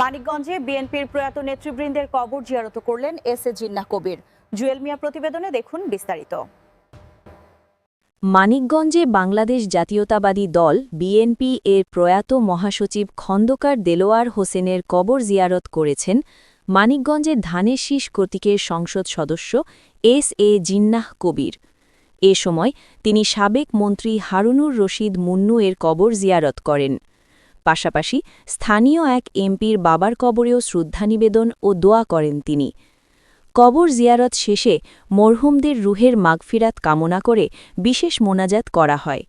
মানিকগঞ্জে বিএনপির প্রয়াত নেতৃবৃন্দের কবর জিয়ারত করলেন এস এ জিন্নাহ কবির। জুয়েল মিয়া প্রতিবেদনে দেখুন বিস্তারিত। মানিকগঞ্জে বাংলাদেশ জাতীয়তাবাদী দল বিএনপি এর প্রয়াত মহাসচিব খন্দকার দেলোয়ার হোসেনের কবর জিয়ারত করেছেন মানিকগঞ্জের ধানের শীষ কর্তৃকের সংসদ সদস্য এস এ জিন্নাহ কবির। এ সময় তিনি সাবেক মন্ত্রী হারুনুর রশিদ মুন্নু এর কবর জিয়ারত করেন। পাশাপাশি স্থানীয় এক এমপির বাবার কবরেও শ্রদ্ধা নিবেদন ও দোয়া করেন তিনি। কবর জিয়ারত শেষে মরহুমদের রুহের মাগফিরাত কামনা করে বিশেষ মোনাজাত করা হয়।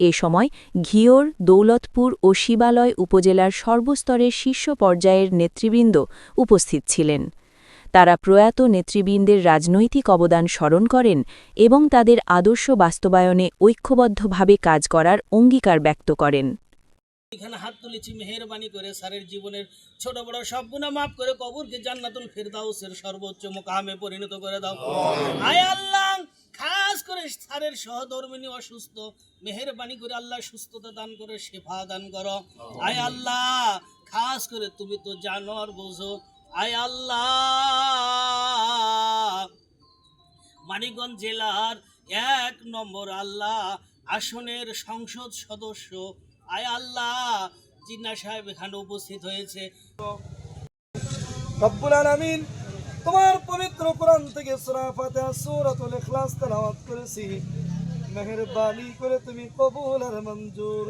এ সময় ঘিওর, দৌলতপুর ও শিবালয় উপজেলার সর্বস্তরের শীর্ষ পর্যায়ের নেতৃবৃন্দ উপস্থিত ছিলেন। তারা প্রয়াত নেতৃবৃন্দের রাজনৈতিক অবদান স্মরণ করেন এবং তাদের আদর্শ বাস্তবায়নে ঐক্যবদ্ধভাবে কাজ করার অঙ্গীকার ব্যক্ত করেন। এখানে হাত তুলেছি মেহেরবানি করে স্যারের জীবনের ছোট বড় সব গুণা মাফ করে কবরকে জান্নাতুল ফেরদাউসের সর্বোচ্চ মোকামে পরিণত করে দাও। আয় আল্লাহ খাস করে স্যারের সহধর্মিনী অসুস্থ মেহেরবানি করে আল্লাহ সুস্থতা দান করে শেফা দান করো। আয় আল্লাহ খাস করে তুমি তো জানো আর বোঝো। আয় আল্লাহ মানিকগঞ্জ জেলার এক নম্বর আল্লাহ আসনের সংসদ সদস্য আয় আল্লাহ জিন্না সাহেব এখানে উপস্থিত হয়েছে। রব্বুল আলামিন, তোমার পবিত্র কোরআন থেকে সূরা ফাতিহা, সূরাতুল ইখলাস তেলাওয়াত করেছি। মেহেরবানি করে তুমি কবুল আর মঞ্জুর